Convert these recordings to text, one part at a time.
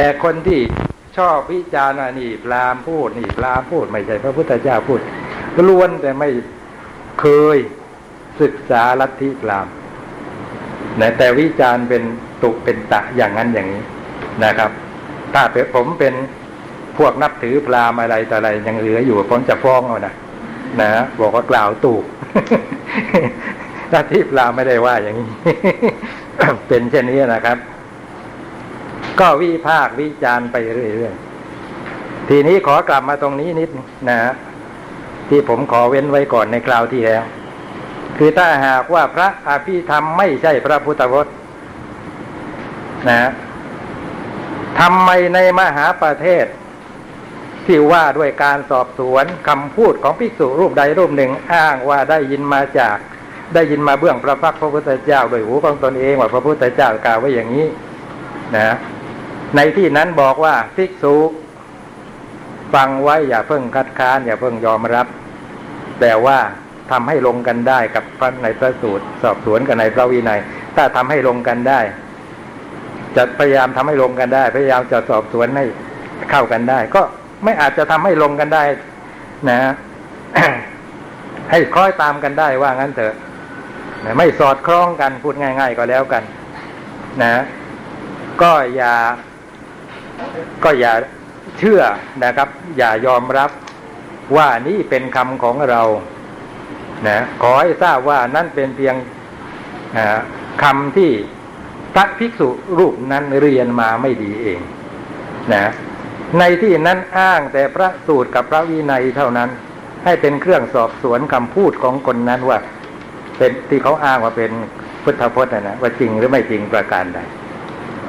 แต่คนที่ชอบวิจารณ์นี่พราหมณ์พูดนี่พราหมณ์พูดไม่ใช่พระพุทธเจ้าพูดล้วนแต่ไม่เคยศึกษาลัทธิพราหมณ์นะแต่วิจารณ์เป็นตุเป็นตะอย่างนั้นอย่างนี้นะครับ ถ้าเป็นผมเป็นพวกนับถือพราหมอะไรแต่อะไรยังเหลืออยู่ผมจะฟ้องเอานะนะบอกว่ากล่าวถูกลัทธิพรามไม่ได้ว่าอย่างนี้ เป็นเช่นนี้นะครับ ก็วิพากวิจารไปเรื่อยๆ ทีนี้ขอกลับมาตรงนี้นิดนะฮะที่ผมขอเว้นไว้ก่อนในคราวที่แล้ว คือถ้าหากว่าพระอภิธรรมไม่ใช่พระพุทธพจนะฮะทำไมในมหาประเทศ ที่ว่าด้วยการสอบสวนคำพูดของภิกษุรูปใดรูปหนึ่งอ้างว่าได้ยินมาจาก ได้ยินมาเบื้องพระพักตร์พระพุทธเจ้าโดยหูของตนเองว่าพระพุทธเจ้ากล่าวไว้อย่างนี้ นะ ในที่นั้นบอกว่าภิกษุฟังไว้อย่าเพิ่งคัดค้าน อย่าเพิ่งยอมรับ แต่ว่าทำให้ลงกันได้กับพระในพระสูตร สอบสวนกันในพระวินัย ถ้าทำให้ลงกันได้ จะพยายามทำให้ลงกันได้ พยายามจะสอบสวนให้เข้ากันได้ ก็ไม่อาจจะทำให้ลงกันได้ นะให้คล้อยตามกันได้ว่างั้นเถอะไม่สอดคล้องกันพูดง่าย ๆ ก็แล้วกัน นะ ก็อย่า ก็อย่าเชื่อนะครับ อย่ายอมรับว่านี่เป็นคำของเรานะขอให้ทราบว่านั่นเป็นเพียงคำที่พระภิกษุรูปนั้นเรียนมาไม่ดีเองนะในที่นั้นอ้างแต่พระสูตรกับพระวินัยเท่านั้น ให้เป็นเครื่องสอบสวนคำพูดของคนนั้นว่า เป็นที่เขาอ้างว่าเป็นพุทธพจน์นะนะว่าจริงหรือไม่จริงประการใด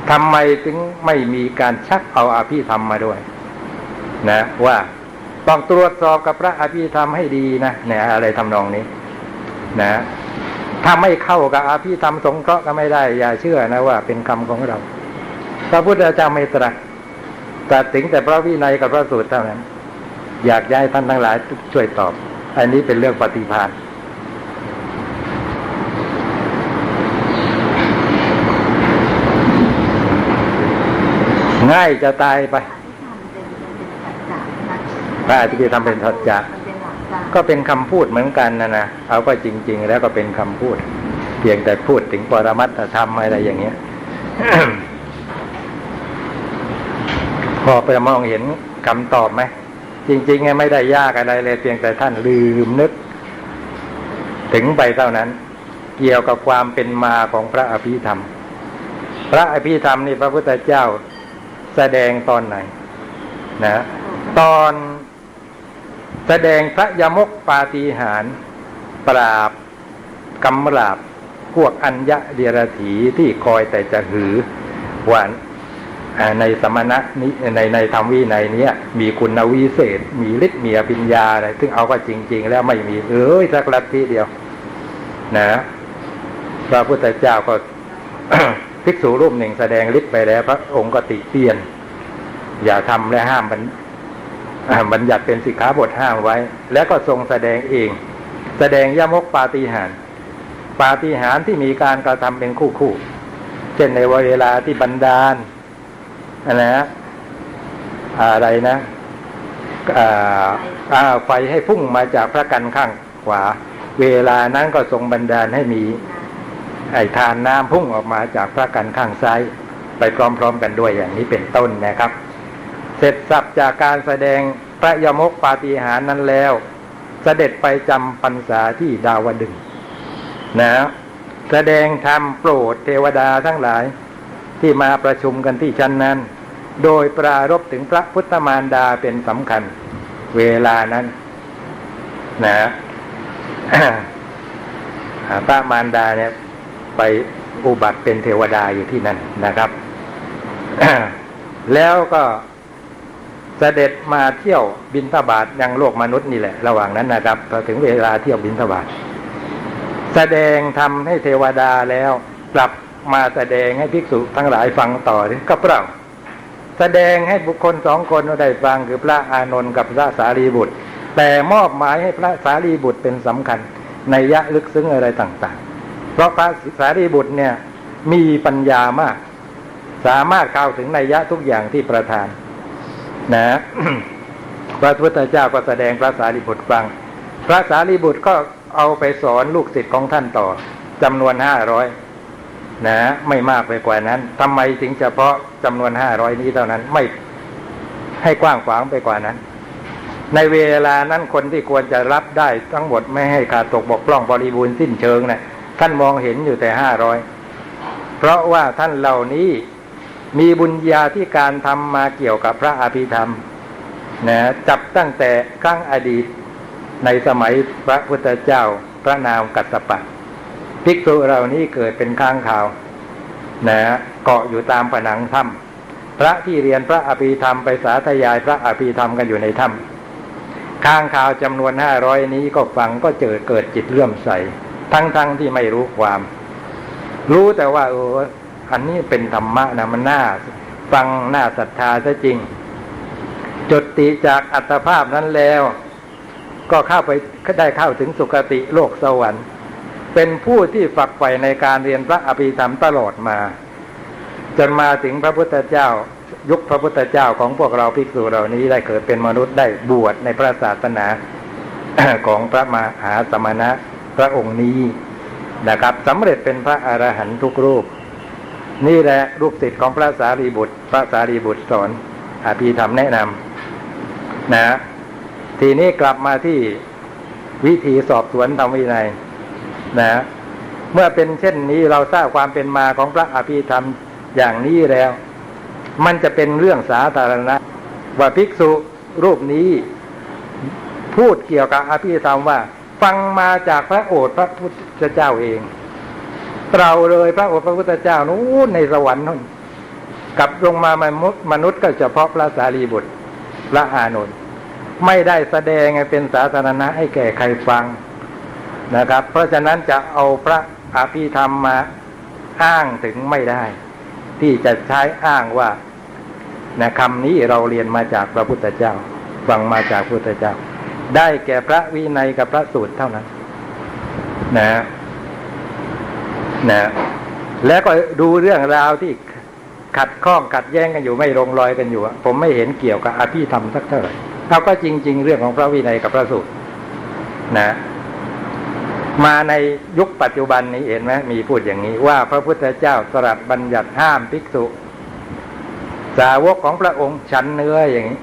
ทำไมถึงไม่มีการชักเอาอาภิธรรมมาด้วย นะ ว่าต้องตรวจสอบกับพระอภิธรรมให้ดีนะเนี่ยอะไรทำนองนี้ นะถ้าไม่เข้ากับอภิธรรมสงเคราะห์ก็ไม่ได้ อย่าเชื่อนะว่าเป็นคำของเรา พระพุทธเจ้าไม่ตรัสตรัสถึงแต่พระวินัยกับพระสูตรเท่านั้น อยากย้ายท่านทั้งหลายช่วยตอบ อันนี้เป็นเรื่องปฏิภาณ ง่ายจะตายไปพระอธิธรรมเป็นสัจจะก็เป็นคำพูดเหมือนกันนะนะเอาก็จริง ๆ แล้วก็เป็นคำพูด เพียงแต่พูดถึงปรมัตถธรรมอะไรอย่างเงี้ยพอไปมองเห็นคำตอบไหมจริงๆไม่ได้ยากอะไรเลย เพียงแต่ท่านลืมนึก ถึงไปเท่านั้น เกี่ยวกับความเป็นมาของพระอภิธรรม พระอภิธรรมนี่พระพุทธเจ้า แสดงตอนไหน นะ ตอนแสดงพระยมกปาฏิหาร ปราบกำราบพวกอัญญะเดียรถีที่คอยแต่จะหือว่าในสมณะนี้ในในธรรมวินัยนี้มีคุณวิเศษ มีฤทธิ์มีอภิญญาอะไรซึ่งเอาก็จริง ๆ แล้วไม่มีเอ้ยสักลัทธิเดียว นะ พระพุทธเจ้าก็ ภิกษุรูปหนึ่งแสดงฤทธิ์ไปแล้วพระองค์ก็ติเตียน อย่าทำและห้ามบัญบัญญัติเป็นสิกขาบทห้ามไว้ แล้วก็ทรงแสดงเอง แสดงยมกปาฏิหารปาฏิหารที่มีการกระทำเป็นคู่คู่เช่นในเวลาที่บรรดาลอะไรนะอะไรนะไฟให้พุ่งมาจากพระกันข้างขวา เวลานั้นก็ทรงบันดาลให้มี ไอ้ทานน้ำพุ่งออกมาจากพระกันข้างซ้าย ไปพร้อมๆกันด้วยอย่างนี้เป็นต้นนะครับ เสร็จสับจากการแสดงพระยมกปาฏิหารนั้นแล้วเสด็จไปจำพรรษาที่ดาวดึงนะแสดงธรรมโปรดเทวดาทั้งหลายที่มาประชุมกันที่ชั้นนั้น โดยปรารบถึงพระพุทธมารดาเป็นสำคัญเวลานั้น นะพระมารดาเนี่ย ไปอุบัติเป็นเทวดาอยู่ที่นั่นนะครับ แล้วก็เสด็จมาเที่ยวบินทบาทยังโลกมนุษย์นี่แหละ ระหว่างนั้นนะครับพอถึงเวลาเที่ยวบินทบาทแสดงทำให้เทวดาแล้วกลับมาแสดงให้ภิกษุทั้งหลายฟังต่อก็เปล่าแสดงให้บุคคลสองคนได้ฟังคือพระอานนท์กับพระสารีบุตร แต่มอบหมายให้พระสารีบุตรเป็นสำคัญในยะลึกซึ้งอะไรต่าง ๆ เพราะพระสารีบุตรเนี่ยมีปัญญามาก สามารถเข้าถึงนัยยะทุกอย่างที่ประทาน นะพระพุทธเจ้าก็แสดงพระสารีบุตรฟัง พระสารีบุตรก็เอาไปสอนลูกศิษย์ของท่านต่อจำนวนห้าร้อยนะไม่มากไปกว่านั้นทำไมถึงเฉพาะจำนวนห้าร้อยนี้เท่านั้นไม่ให้กว้างขวางไปกว่านั้น ในเวลานั้นคนที่ควรจะรับได้ทั้งหมดไม่ให้ขาดตกบกพร่องบริบูรณ์สิ้นเชิงนะ่ะ ท่านมองเห็นอยู่แต่ห้าร้อยเพราะว่าท่านเหล่านี้มีบุญญาที่การทำมาเกี่ยวกับพระอภิธรรมนะจับตั้งแต่ครั้งอดีตในสมัยพระพุทธเจ้าพระนามกัสปะภิกษุเหล่านี้เกิดเป็นข้างข่าวนะเกาะอยู่ตามผนังถ้ำพระที่เรียนพระอภิธรรมไปสาธยายพระอภิธรรมกันอยู่ในถ้ำข้างข่าวจำนวนห้าร้อยนี้ก็ฟังก็เจอเกิดจิตเลื่อมใส ทั้งๆทที่ไม่รู้ความ รู้แต่ว่าเอออันนี้เป็นธรรมะนะมันน่าฟังน่าศรัทธาซะจริง จดติจากอัตภาพนั้นแล้ว ก็เข้าไปได้เข้าถึงสุคติโลกสวรรค์ เป็นผู้ที่ฝักใฝ่ในการเรียนพระอภิธรรมตลอดมา จนมาถึงพระพุทธเจ้า ยุคพระพุทธเจ้าของพวกเราภิกษุเหล่านี้ได้เกิดเป็นมนุษย์ได้บวชในพระศาสนาของพระมหาสมณะ พระองค์นี้นะครับสำเร็จเป็นพระอรหันตุกรูป นี่แหละรูปศิษย์ของพระสารีบุตร พระสารีบุตรสอนอภิธรรมแนะนำนะทีนี้กลับมาที่วิธีสอบสวนธรรมวินัยนะ เมื่อเป็นเช่นนี้เราทราบความเป็นมาของพระอภิธรรมอย่างนี้แล้ว มันจะเป็นเรื่องสาธารณะ ว่าภิกษุรูปนี้ พูดเกี่ยวกับอภิธรรมว่า ฟังมาจากพระโอษฐ์พระพุทธเจ้าเองเราเลยพระโอษฐ์พระพุทธเจ้านู้นในสวรรค์นู่นกลับลงมามนุษย์ก็เฉพาะพระสารีบุตรพระอานนท์ไม่ได้แสดงเป็นสาธารณะให้แก่ใครฟังนะครับ เพราะฉะนั้นจะเอาพระอภิธรรมมาอ้างถึงไม่ได้ ที่จะใช้อ้างว่านะคำนี้เราเรียนมาจากพระพุทธเจ้า ฟังมาจากพระพุทธเจ้า ได้แก่พระวินัยกับพระสูตรเท่านั้น นะนะแล้วก็ดูเรื่องราวที่ขัดข้องขัดแย้งกันอยู่ไม่ลงรอยกันอยู่ผมไม่เห็นเกี่ยวกับอภิธรรมสักเท่าไหร่เราก็จริง ๆ เรื่องของพระวินัยกับพระสูตรนะ มาในยุคปัจจุบันนี้เห็นไหมมีพูดอย่างนี้ ว่าพระพุทธเจ้าสรัสบัญญัติห้ามภิกษุ สาวกของพระองค์ฉันเนื้ออย่างนี้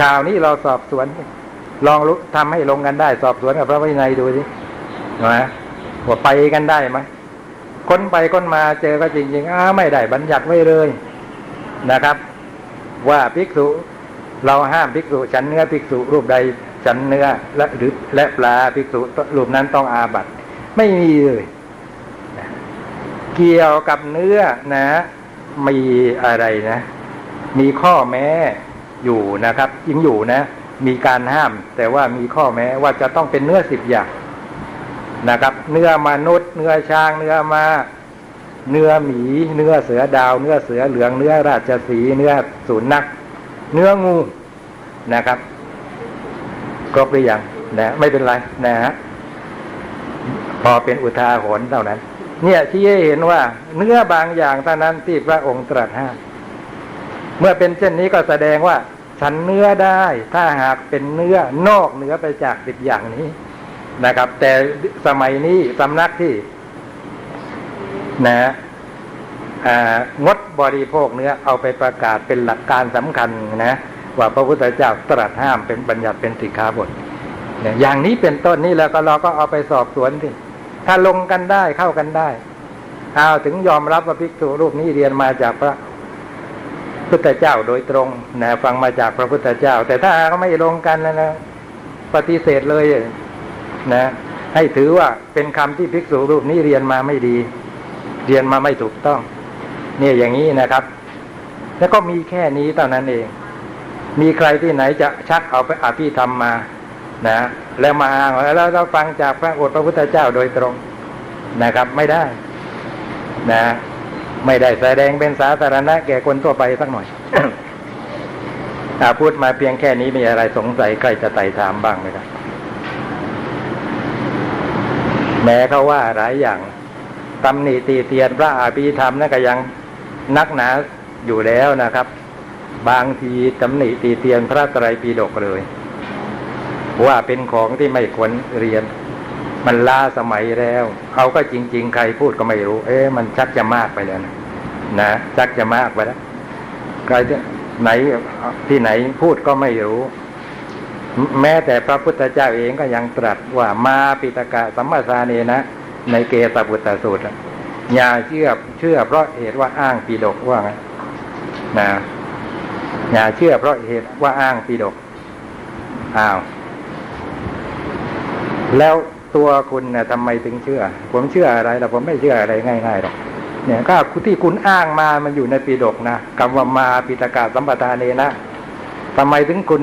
ข่าวนี้เราสอบสวน ลองรู้ทำให้ลงกันได้ สอบสวนกับพระวินัยดูสินะว่าไปกันได้ไหมคนไปคนมาเจอก็จริงๆอ้าไม่ได้บัญญัติไว้เลยนะครับ ว่าภิกษุเราห้ามภิกษุฉันเนื้อภิกษุรูปใดฉันเนื้อและหรือและปลาภิกษุรูปนั้นต้องอาบัตไม่มีเลยเกี่ยวกับเนื้อนะ มีอะไรนะ มีข้อแม้อยู่นะครับยังอยู่นะ มีการห้าม แต่ว่ามีข้อแม้ว่าจะต้องเป็นเนื้อสิบอย่างนะครับ เนื้อมนุษย์ เนื้อช้าง เนื้อมาเนื้อหมี เนื้อเสือดาว เนื้อเสือเหลือง เนื้อราชสี เนื้อสุนัข เนื้องูนะครับครบหรือยังนะไม่เป็นไรนะฮะพอเป็นอุทาหรณ์เท่านั้น เนี่ยที่ให้เห็นว่า เนื้อบางอย่างเท่านั้นที่พระองค์ตรัสห้าม เมื่อเป็นเช่นนี้ก็แสดงว่า ฉันเนื้อได้ ถ้าหากเป็นเนื้อนอกเหนือไปจากสิบอย่างนี้นะครับ แต่สมัยนี้สำนักที่นะงดบริโภคเนื้อเอาไปประกาศเป็นหลักการสำคัญนะว่าพระพุทธเจ้าตรัสห้ามเป็นบัญญัติเป็นสิกขาบทอย่างนี้เป็นต้นนี่แล้วก็เราก็เอาไปสอบสวนที่ถ้าลงกันได้เข้ากันได้เอาถึงยอมรับว่าภิกษุรูปนี้เรียนมาจากพระ พุทธเจ้าโดยตรงนะฟังมาจากพระพุทธเจ้า แต่ถ้าเขาไม่ลงกันนะนะปฏิเสธเลยนะ ให้ถือว่าเป็นคำที่ภิกษุรูปนี้เรียนมาไม่ดี เรียนมาไม่ถูกต้อง เนี่ยอย่างนี้นะครับ แล้วก็มีแค่นี้เท่านั้นเอง มีใครที่ไหนจะชักเอาไปอภิธรรมมา นะ แล้วมาอ้างแล้วเราฟังจากพระโอษฐ์พระพุทธเจ้าโดยตรงนะครับ ไม่ได้ นะ ไม่ได้แสดงเป็นสาธารณะแก่คนทั่วไปสักหน่อยถ้าพูดมาเพียงแค่นี้มีอะไรสงสัยใครจะไต่ถามบ้างไหมครับ แม้เขาว่าหลายอย่างตำหนิตีเตียนพระอาภิธรรมนั่นก็ยังนักหนาอยู่แล้วนะครับ บางทีตำหนิตีเตียนพระไตรปิฎกเลย ว่าเป็นของที่ไม่ควรเรียน มันล้าสมัยแล้วเขาก็จริง ๆ ใครพูดก็ไม่รู้ เอ๊ะมันชักจะมากไปแล้วนะนะชักจะมากไปแล้วใครที่ไหนที่ไหนพูดก็ไม่รู้ แม้แต่พระพุทธเจ้าเองก็ยังตรัสว่ามาปิตกะสัมมาสาเนนะ ในเกสบุตรสูตรอะอย่าเชื่อเชื่อเพราะเหตุว่าอ้างปีดกว่าไงนะอย่าเชื่อเพราะเหตุว่าอ้างปีดกอ้าว แล้ว ตัวคุณเนี่ยทำไมถึงเชื่อ ผมเชื่ออะไรแต่ผมไม่เชื่ออะไรง่ายๆหรอกเนี่ยก็ที่คุณอ้างมามันอยู่ในปีดกนะคำว่ามาปิตกาสัมปทานเนนะทำไมถึงคุณ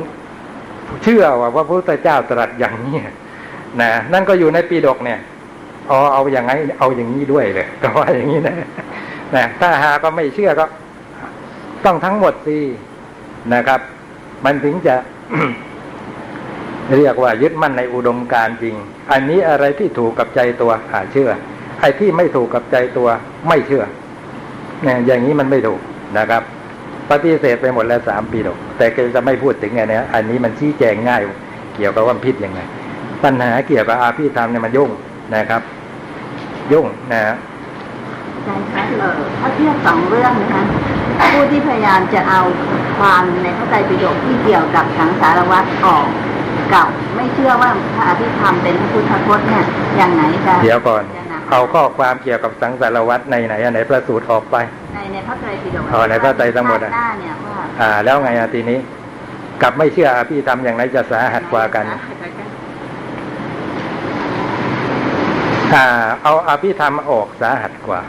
เชื่อว่าพระพุทธเจ้าตรัสอย่างนี้นะนั่นก็อยู่ในปีดกเนี่ยอ๋อเอาอย่างไงเอาอย่างนี้ด้วยเลยก็ว่าอย่างนี้นะนะถ้าหาก็ไม่เชื่อก็ ต้องทั้งหมดสินะครับ มันถึงจะ เรียกว่ายึดมั่นในอุดมการจริง อันนี้อะไรที่ถูกกับใจตัวอาเชื่อ ไอ้ที่ไม่ถูกกับใจตัวไม่เชื่อเนี่ยอย่างนี้มันไม่ถูกนะครับ ปฏิเสธไปหมดแล้วสามปีหรอกแต่แกจะไม่พูดถึงไงเนี่ยอันนี้มันชี้แจงง่าย เกี่ยวกับว่าพิษยังไง ปัญหาเกี่ยวกับอาภิธรรมเนี่ยมันยุ่งนะครับ ยุ่งนะฮะอาจารย์คะเออถ้าเทียบสองเรื่องนะคะผู้ที่พยายามจะเอาความในพระไตรปิฎกที่เกี่ยวกับสังสารวัฏออก เก่า ไม่เชื่อว่าพระอภิธรรมเป็นพระพุทธพจน์เนี่ยอย่างไหนจะเดี๋ยวก่อนจะนำเอาข้อความเกี่ยวกับสังสารวัตรในไหนอันไหนประสูตรออกไป ในในพระไตรปิฎกอ๋อในพระไตรทั้งหมดอะหน้าเนี่ยว่าอ่า แล้วไงอะทีนี้กลับไม่เชื่ออาภิธรรมอย่างไหนจะสาหัสกว่ากันอ่าเอาอภิธรรมออกสาหัสกว่า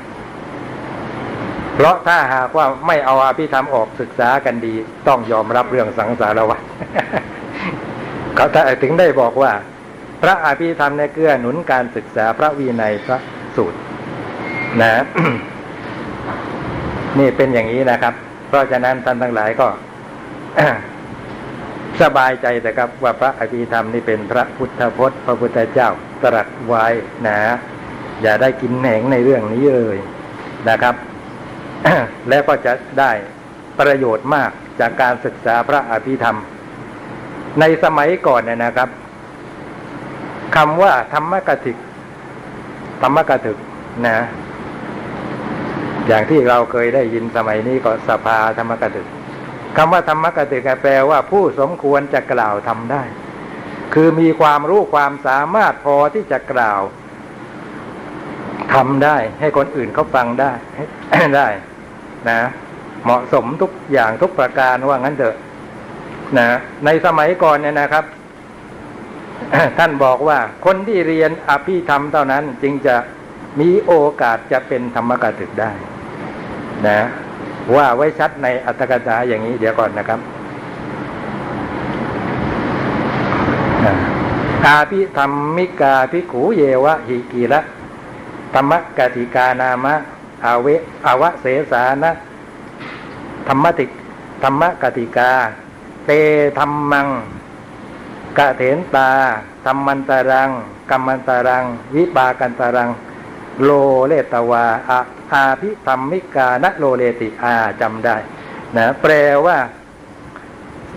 เพราะถ้าหากว่าไม่เอาอภิธรรมออกศึกษากันดี ต้องยอมรับเรื่องสังสารวัฏ เขาถึงได้บอกว่า พระอภิธรรมในเกื้อหนุนการศึกษาพระวินัยพระสูตร นะ นี่เป็นอย่างนี้นะครับ เพราะฉะนั้นท่านทั้งหลายก็สบายใจแต่ครับ ว่าพระอภิธรรมนี่เป็นพระพุทธพจน์ พระพุทธเจ้าตรัสไว้นะอย่าได้กินแหงในเรื่องนี้เลยนะครับ แล้วก็จะได้ประโยชน์มากจากการศึกษาพระอภิธรรม ในสมัยก่อนเนี่ยนะครับคำว่าธรรมกถึก ธรรมกถึกนะ อย่างที่เราเคยได้ยินสมัยนี้ก็สภาธรรมกถึกคำว่าธรรมกถึกแปลว่าผู้สมควรจะกล่าวทำได้ คือมีความรู้ความสามารถพอที่จะกล่าวทำได้ ให้คนอื่นเขาฟังได้ได้นะ เหมาะสมทุกอย่างทุกประการว่างั้นเถอะ นะในสมัยก่อนเนี่ยนะครับ ท่านบอกว่าคนที่เรียนอภิธรรมเท่านั้นจึงจะมีโอกาสจะเป็นธรรมกถึกได้ นะ ว่าไว้ชัดในอัตถกถาอย่างนี้เดี๋ยวก่อนนะครับอาอาภิธรรมมิกาภิขูเยวะหิกีละธรรมกติกานามะอาเวอาวะเสสานะ ธรรมติธรรมกติกา เตธรรมังกะเถนตาธรรมันตารังกัมมันตารัง วิปากันตารัง โลเลตวาอาอาภิธรรมิกานโลเลติอาจำได้นะแปลว่า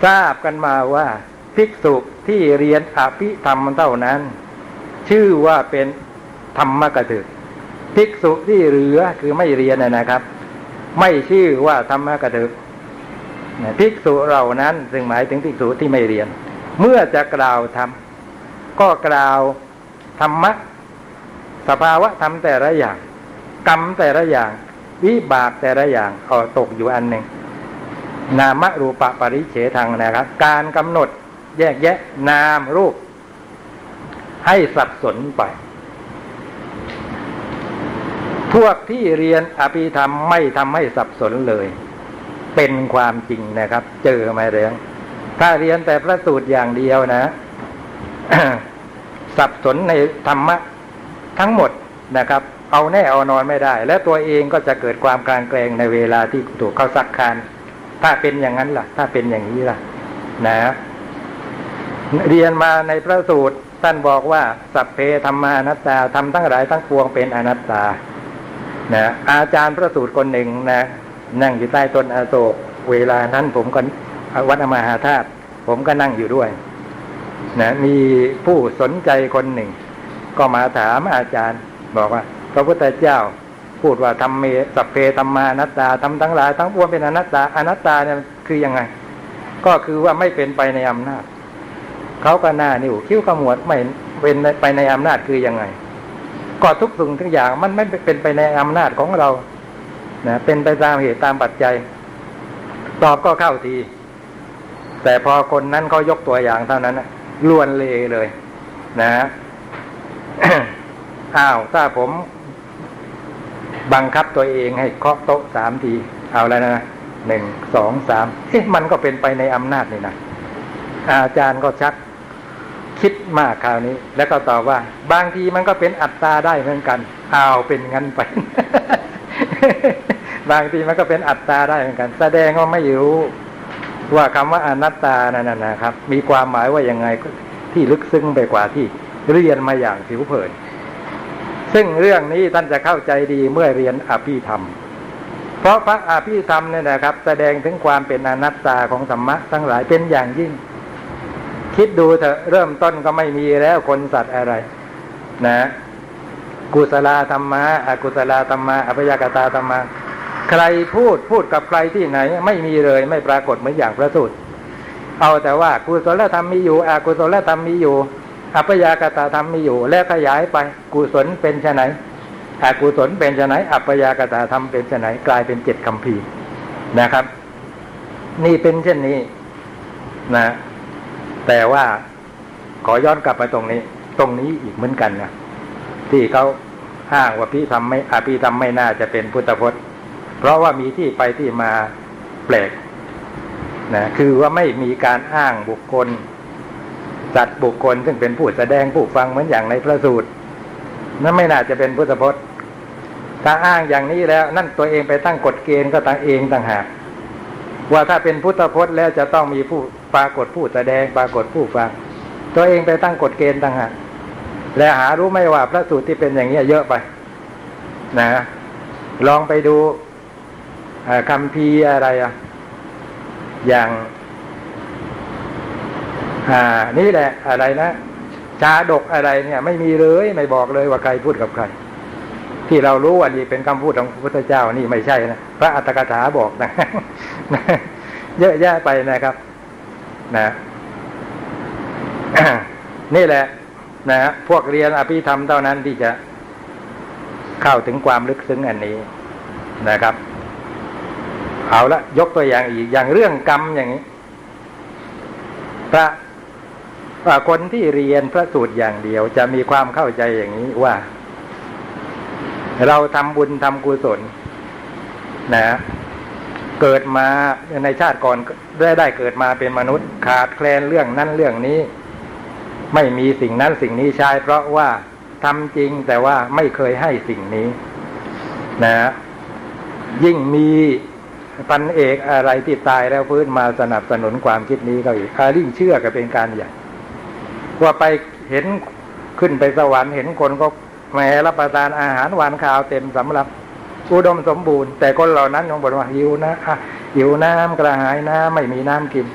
ทราบกันมาว่า ภิกษุที่เรียนอภิธรรมเท่านั้น ชื่อว่าเป็นธรรมกถึกภิกษุที่เหลือคือไม่เรียนนะนะครับ ไม่ชื่อว่าธรรมกถึก ภิกษุเหล่านั้น ซึ่งหมายถึงภิกษุที่ไม่เรียน เมื่อจะกล่าวธรรมก็กล่าวธรรมะสภาวะธรรมแต่ละอย่าง กรรมแต่ละอย่าง วิบากแต่ละอย่างเอาตกอยู่อันหนึ่ง นามรูปะปริเฉทังนะครับ การกำหนดแยกแยะ นามรูป ให้สับสนไป พวกที่เรียนอภิธรรมไม่ทำให้สับสนเลย เป็นความจริงนะครับ เจอมาเรื่องถ้าเรียนแต่พระสูตรอย่างเดียวนะ สับสนในธรรมะทั้งหมดนะครับ เอาแน่เอานอนไม่ได้ และตัวเองก็จะเกิดความกลางแกลงในเวลาที่ถูกเข้าซักคานถ้าเป็นอย่างนั้นล่ะ ถ้าเป็นอย่างนี้ล่ะ นะ เรียนมาในพระสูตรท่านบอกว่า สัพเพธรรมานัตตาทำทั้งหลายทั้งปวงเป็นอนัตตานะอาจารย์พระสูตรคนหนึ่งนะ นั่งอยู่ใต้ต้นอโศกเวลานั้นผมก็วัดอมหาธาตุผมก็นั่งอยู่ด้วยนะมีผู้สนใจคนหนึ่ง ก็มาถามอาจารย์ บอกว่า พระพุทธเจ้าพูดว่าทำเมสัพเพธรรมานัตตาทำทั้งหลายทั้งปวงเป็นอนัตตาอนัตตาเนี่ยคือยังไง ก็คือว่าไม่เป็นไปในอำนาจเขาก็หน้านิ้วคิ้วขมวดไม่เป็นไปในอำนาจคือยังไง ก็ทุกสิ่งทุกอย่างมันไม่เป็นไปในอำนาจของเรา นะเป็นไปตามเหตุตามปัจจัย ตอบก็เข้าที แต่พอคนนั้นเขายกตัวอย่างเท่านั้นล้วนเลเลย นะอ้าวถ้าผม บังคับตัวเองให้เคาะโต๊ะสามที เอาแล้วนะหนึ่งสองสามเอ๊ะมันก็เป็นไปในอำนาจนี่นะอาจารย์ก็ชักคิดมากคราวนี้ แล้วก็ตอบว่า บางทีมันก็เป็นอัตตาได้เหมือนกันอ้าวเป็นงั้นไป บางทีมันก็เป็นอัตตาได้เหมือนกัน แสดงว่าไม่รู้ว่าคำว่าอนัตตานั่นนะครับ มีความหมายว่ายังไงที่ลึกซึ้งไปกว่าที่เรียนมาอย่างผิวเผิน ซึ่งเรื่องนี้ท่านจะเข้าใจดีเมื่อเรียนอภิธรรม เพราะพระอภิธรรมเนี่ยนะครับ แสดงถึงความเป็นอนัตตาของธรรมะทั้งหลายเป็นอย่างยิ่ง คิดดูเถอะเริ่มต้นก็ไม่มีแล้วคนสัตว์อะไร นะ กุศลธรรมะอกุศลธรรมะอภยากตาธรรมะ ใครพูดพูดกับใครที่ไหน ไม่มีเลยไม่ปรากฏเหมือนอย่างพระสูตรเอาแต่ว่ากุศลธรรมมีอยู่อกุศลธรรมมีอยู่ อัปยากตาธรรมมีอยู่ และขยายไปกุศลเป็นไนอกุศลเป็นไนอัปยากตาธรรมเป็นไนกลายเป็นเจ็ดคำพีนะครับ นี่เป็นเช่นนี้นะ แต่ว่าขอย้อนกลับไปตรงนี้ ตรงนี้อีกเหมือนกันนะที่เขาอ้างว่าพี่ทำไม่อาพี่ทำไม่น่าจะเป็นพุทธพจน์ เพราะว่ามีที่ไปที่มาแปลกนะคือว่าไม่มีการอ้างบุคคลจัดบุคคล ซึ่งเป็นผู้แสดงผู้ฟังเหมือนอย่างในพระสูตรนั่นไม่น่าจะเป็นพุทธพจน์ ถ้าอ้างอย่างนี้แล้ว นั่นตัวเองไปตั้งกฎเกณฑ์ก็ต่างเองต่างหากว่าถ้าเป็นพุทธพจน์แล้วจะต้องมีผู้ปรากฏผู้แสดงปรากฏผู้ฟัง ตัวเองไปตั้งกฎเกณฑ์ต่างหากและหารู้ไหมว่าพระสูตรที่เป็นอย่างนี้เยอะไป นะ ลองไปดู คำพีอะไรอะอย่างอ่า นี่แหละอะไรนะชาดกอะไรเนี่ย ไม่มีเลยไม่บอกเลยว่าใครพูดกับใคร ที่เรารู้ว่านี่เป็นคำพูดของพระพุทธเจ้านี่ไม่ใช่นะพระอัตถกถาบอกนะเยอะแยะไปนะครับนะนี่แหละ นะพวกเรียนอภิธรรมเท่านั้นที่จะเข้าถึงความลึกซึ้งอันนี้นะครับ เอาละยกตัวอย่างอีกอย่างเรื่องกรรมอย่างนี้ พระคนที่เรียนพระสูตรอย่างเดียว จะมีความเข้าใจอย่างนี้ว่า เราทำบุญทำกุศล นะ เกิดมาในชาติก่อนได้ได้เกิดมาเป็นมนุษย์ ขาดแคลนเรื่องนั้นเรื่องนี้ ไม่มีสิ่งนั้นสิ่งนี้ใช้เพราะว่าทำจริงแต่ว่าไม่เคยให้สิ่งนี้ นะ ยิ่งมี ปันเอกอะไรที่ตายแล้วฟื้นมาสนับสนุนความคิดนี้ก็อีกอาลิ่งเชื่อก็เป็นการใหญ่ว่าไปเห็นขึ้นไปสวรรค์เห็นคนก็แหมรับประทานอาหารหวานข้าวเต็มสำหรับอุดมสมบูรณ์ แต่คนเหล่านั้นยังบอกว่าหิวนะหิวน้ำกระหายน้ำไม่มีน้ำกิน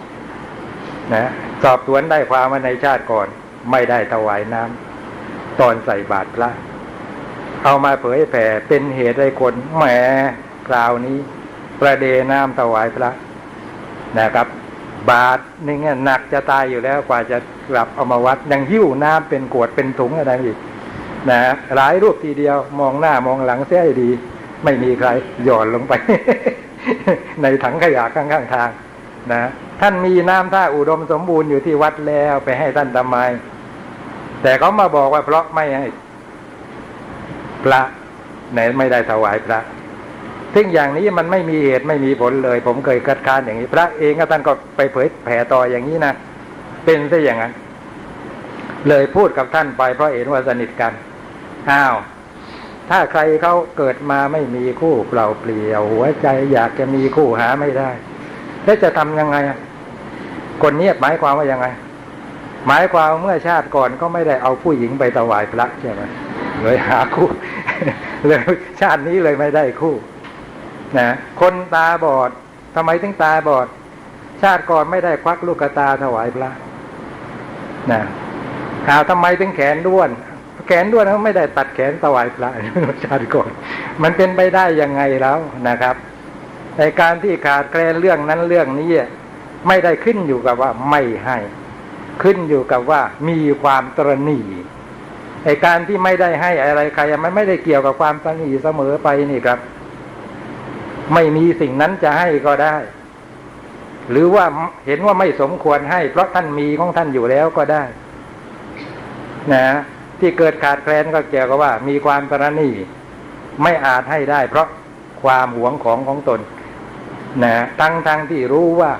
นะสอบสวนได้ความว่าในชาติก่อน ไม่ได้ถวายน้ำตอนใส่บาตรพระเอามาเผยแผ่เป็นเหตุให้คนแหมคราวนี้ ประเดน้ำถวายพระนะครับ บาทนี่เงี้ยหนักจะตายอยู่แล้วกว่าจะกลับเอามาวัดยังหิ้วน้ำเป็นกวดเป็นถุงอะไรอีกนะหลายรูปทีเดียวมองหน้ามองหลังเสียดี ไม่มีใครหย่อนลงไป ในถังขยะข้างๆทางนะท่านมีน้ำท่าอุดมสมบูรณ์อยู่ที่วัดแล้วไปให้ท่านทำไม แต่เขามาบอกว่าเพราะไม่ให้พระไหนไม่ได้ถวายพระ ซึ่งอย่างนี้มันไม่มีเหตุไม่มีผลเลย ผมเคยคัดค้านอย่างนี้ พระเองก็ท่านก็ไปเผยแผ่ต่ออย่างนี้นะเป็นซะอย่างนั้น เลยพูดกับท่านไปเพราะเห็นว่าสนิทกันอ้าวถ้าใครเขาเกิดมาไม่มีคู่เปล่าเปลี่ยว หัวใจอยากจะมีคู่หาไม่ได้ แล้วจะทำยังไงคนนี้หมายความว่ายังไง หมายความเมื่อชาติก่อนก็ไม่ได้เอาผู้หญิงไปถวายพระใช่ไหมเลยหาคู่เลยชาตินี้เลยไม่ได้คู่ นะคนตาบอดทำไมถึงตาบอด ชาติก่อนไม่ได้ควักลูกตาถวายพระนะหาทำไมถึงแขนด้วน แขนด้วนเขาไม่ได้ตัดแขนถวายพระชาติก่อน มันเป็นไปได้ยังไงแล้วนะครับในการที่ขาดแคลนเรื่องนั้นเรื่องนี้ไม่ได้ขึ้นอยู่กับว่าไม่ให้ ขึ้นอยู่กับว่ามีความตรณีไอการที่ไม่ได้ให้อะไรใครมันไม่ได้เกี่ยวกับความตรณีเสมอไปนี่ครับ ไม่มีสิ่งนั้นจะให้ก็ได้ หรือว่าเห็นว่าไม่สมควรให้ เพราะท่านมีของท่านอยู่แล้วก็ได้ นะที่เกิดขาดแคลนก็เกี่ยวกับว่า มีความตระณีไม่อาจให้ได้ เพราะความหวงของของตนนะทั้งทั้งที่รู้ว่า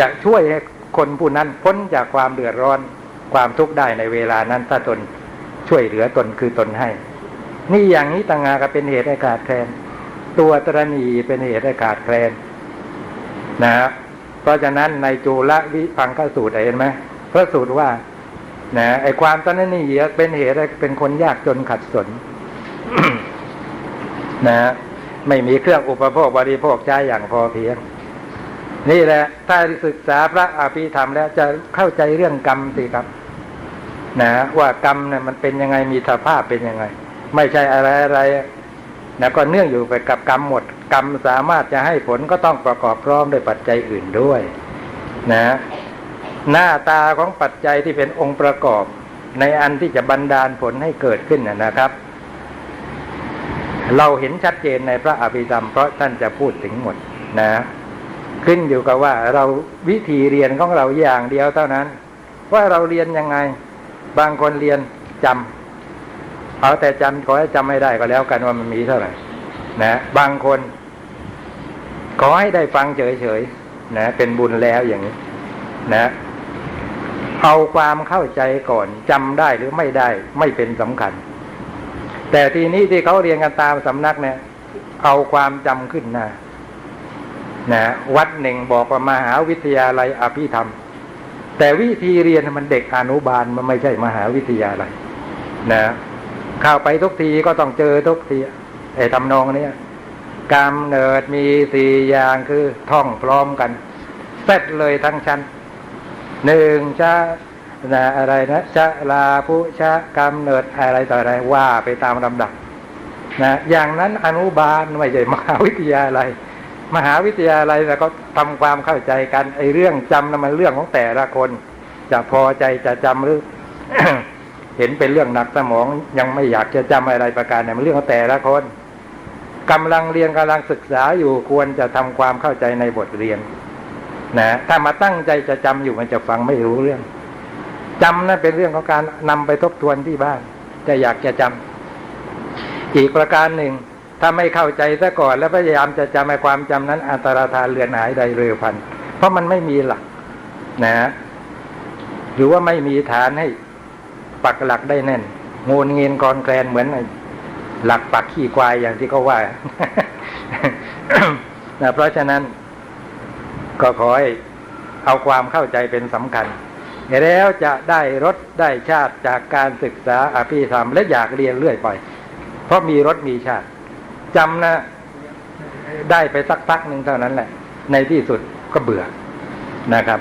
จะช่วยให้คนผู้นั้นพ้นจากความเดือดร้อนความทุกข์ได้ในเวลานั้น ถ้าตนช่วยเหลือตนคือตนให้ นี่อย่างนี้ต่างหากเป็นเหตุให้ขาดแคลน ตัวตรณีเป็นเหตุให้ขาดแคลนนะเพราะฉะนั้นในจูลวิพังคสูตรเห็นไหมพระสูตรว่านะไอความตอนนี้เป็นเหตุให้เป็นคนยากจนขัดสนนะไม่มีเครื่องอุปโภคบริโภคใช้อย่างพอเพียง นี่แหละ ถ้าศึกษาพระอภิธรรมแล้วจะเข้าใจเรื่องกรรมสิครับ นะว่ากรรมเนี่ยมันเป็นยังไงมีสภาพเป็นยังไง ไม่ใช่อะไรอะไร นะก็เนื่องอยู่ไปกับกรรมหมด กรรมสามารถจะให้ผลก็ต้องประกอบพร้อมด้วยปัจจัยอื่นด้วยนะหน้าตาของปัจจัยที่เป็นองค์ประกอบ ในอันที่จะบันดาลผลให้เกิดขึ้นนะนะครับ เราเห็นชัดเจนในพระอภิธรรมเพราะท่านจะพูดถึงหมดนะ ขึ้นอยู่กับว่าเราวิธีเรียนของเราอย่างเดียวเท่านั้น ว่าเราเรียนยังไง บางคนเรียนจำ เอาแต่จำขอให้จำไม่ได้ก็แล้วกันว่ามันมีเท่าไหร่นะบางคน ขอให้ได้ฟังเฉยๆนะเป็นบุญแล้วอย่างนี้ นะเอาความเข้าใจก่อนจำได้หรือไม่ได้ไม่เป็นสำคัญ แต่ทีนี้ที่เขาเรียนกันตามสำนักเนี่ย เอาความจำขึ้นหน้านะวัดหนึ่งบอกว่ามหาวิทยาลัยอภิธรรม แต่วิธีเรียนมันเด็กอนุบาลมันไม่ใช่มหาวิทยาลัยนะ เข้าไปทุกทีก็ต้องเจอทุกทีไอ้ทำนองเนี้ยกรรมเนิดมีสี่อย่างคือท่องพร้อมกันเสร็จเลยทั้งชั้นหนึ่งชะนะอะไรนะชะลาภุชะกรรมเนิดอะไรต่ออะไรว่าไปตามลำดับนะอย่างนั้นอนุบาลไม่ใช่มหาวิทยาลัยมหาวิทยาลัยแต่ก็ทำความเข้าใจกันไอ้เรื่องจำนะมันเรื่องของแต่ละคน จะพอใจจะจำหรือ เห็นเป็นเรื่องหนักสมองยังไม่อยากจะจำอะไรประการเนี่ยมันเรื่องของแต่ละคนกำลังเรียนกำลังศึกษาอยู่ควรจะทำความเข้าใจในบทเรียนนะถ้ามาตั้งใจจะจำอยู่มันจะฟังไม่รู้เรื่องจำนั่นเป็นเรื่องของการนำไปทบทวนที่บ้านจะอยากจะจำอีกประการหนึ่ง ถ้าไม่เข้าใจซะก่อน แล้วพยายามจะจำไอ้ความจำนั้น อันตรธานเรือนหายใดเรือพันเพราะมันไม่มีหลัก นะ หรือว่าไม่มีฐานให้ ปักหลักได้แน่นงูนเงินกรแคลนเหมือนหลักปักขี้ควายอย่างที่เขาว่านะเพราะฉะนั้นก็ขอให้เอาความเข้าใจเป็นสำคัญ แล้วจะได้รสได้ชาติจากการศึกษาอภิธรรมและอยากเรียนเรื่อยไป เพราะมีรสมีชาติจำนะได้ไปสักพักหนึ่งเท่านั้นแหละ ในที่สุดก็เบื่อนะครับ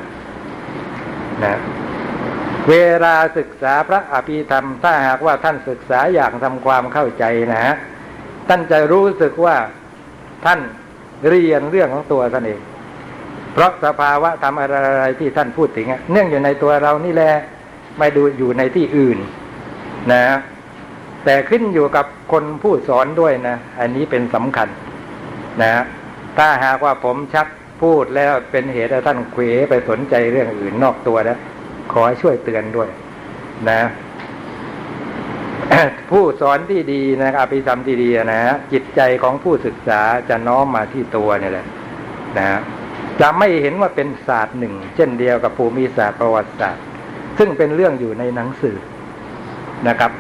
นะ เวลาศึกษาพระอภิธรรม ถ้าหากว่าท่านศึกษาอย่างทำความเข้าใจนะฮะท่านจะรู้สึกว่าท่านเรียนเรื่องของตัวท่านเอง เพราะสภาวะทำอะไรที่ท่านพูดถึงเนื่องอยู่ในตัวเรานี่แหละไม่ดูอยู่ในที่อื่น นะ แต่ขึ้นอยู่กับคนผู้สอนด้วยนะ อันนี้เป็นสำคัญ นะ ถ้าหากว่าผมชักพูดแล้วเป็นเหตุให้ท่านเขวไปสนใจเรื่องอื่นนอกตัวแล้ว ขอให้ช่วยเตือนด้วย นะผู้สอนที่ดีนะอภิธรรมที่ดีนะจิตใจของผู้ศึกษาจะน้อมมาที่ตัวนี่แหละ นะจะไม่เห็นว่าเป็นศาสตร์หนึ่ง เช่นเดียวกับภูมิศาสตร์ประวัติศาสตร์ ซึ่งเป็นเรื่องอยู่ในหนังสือนะครับ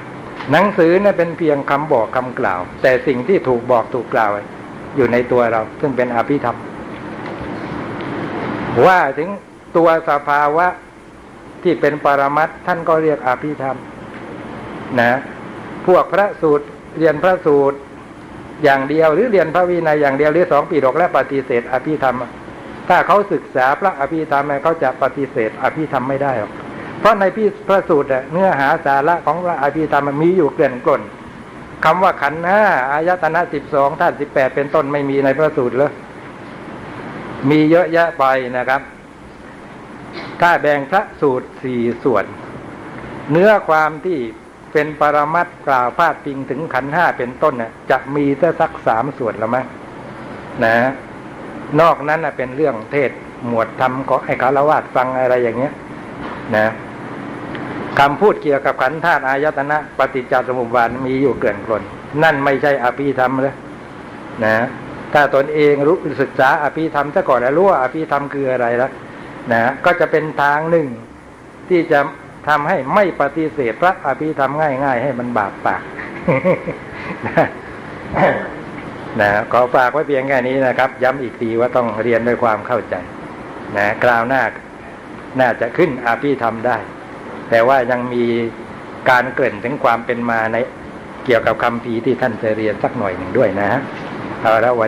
หนังสือเนี่ยเป็นเพียงคำบอกคำกล่าว แต่สิ่งที่ถูกบอกถูกกล่าว อยู่ในตัวเรา ซึ่งเป็นอภิธรรม ว่าถึงตัวสภาวะ ที่เป็นปรมัตท่านก็เรียกอภิธรรม นะ พวกพระสูตรเรียนพระสูตรอย่างเดียวหรือเรียนพระวินัยอย่างเดียวหรือสองปีดกและปฏิเสธ อภิธรรม ถ้าเขาศึกษาพระอภิธรรมเขาจะปฏิเสธ อภิธรรมไม่ได้หรอกเพราะในพี่พระสูตรเนื้อหาสาระของพระอภิธรรมมันมีอยู่เกลื่อนกล่นคำว่าขันธ์ห้าอายตนะสิบสองท่านสิบแปดเป็นต้นไม่มีในพระสูตรเลยมีเยอะแยะไปนะครับ ถ้าแบ่งพระสูตรสี่ส่วน เนื้อความที่เป็นปรมัตกล่าวพาดพิงถึงขันห้าเป็นต้นน่ะจะมีแต่สักสามส่วนแล้วมั้งนะ นอกนั้นน่ะเป็นเรื่องเทศหมวดธรรมของให้คารวาสฟังอะไรอย่างเงี้ย นะคำพูดเกี่ยวกับขันธาตุอายตนะ ปฏิจจสมุปบาทมีอยู่เกลื่อนกลนนั่นไม่ใช่อภิธรรมเลยนะถ้าตนเองรู้ศึกษาอภิธรรมซะก่อนแล้วรู้ว่าอภิธรรมคืออะไรแล้ว นะก็จะเป็นทางหนึ่ง ที่จะทำให้ไม่ปฏิเสธพระอภิธรรมง่าย ๆ ให้มันบาปปากนะขอฝากไว้เพียงแค่นี้นะครับ ย้ำอีกทีว่าต้องเรียนด้วยความเข้าใจนะคราวหน้าน่าจะขึ้นอภิธรรมได้ แต่ว่ายังมีการเกริ่นถึงความเป็นมาในเกี่ยวกับคำพีที่ท่านจะเรียนสักหน่อยหนึ่งด้วยนะฮะเอาละวัน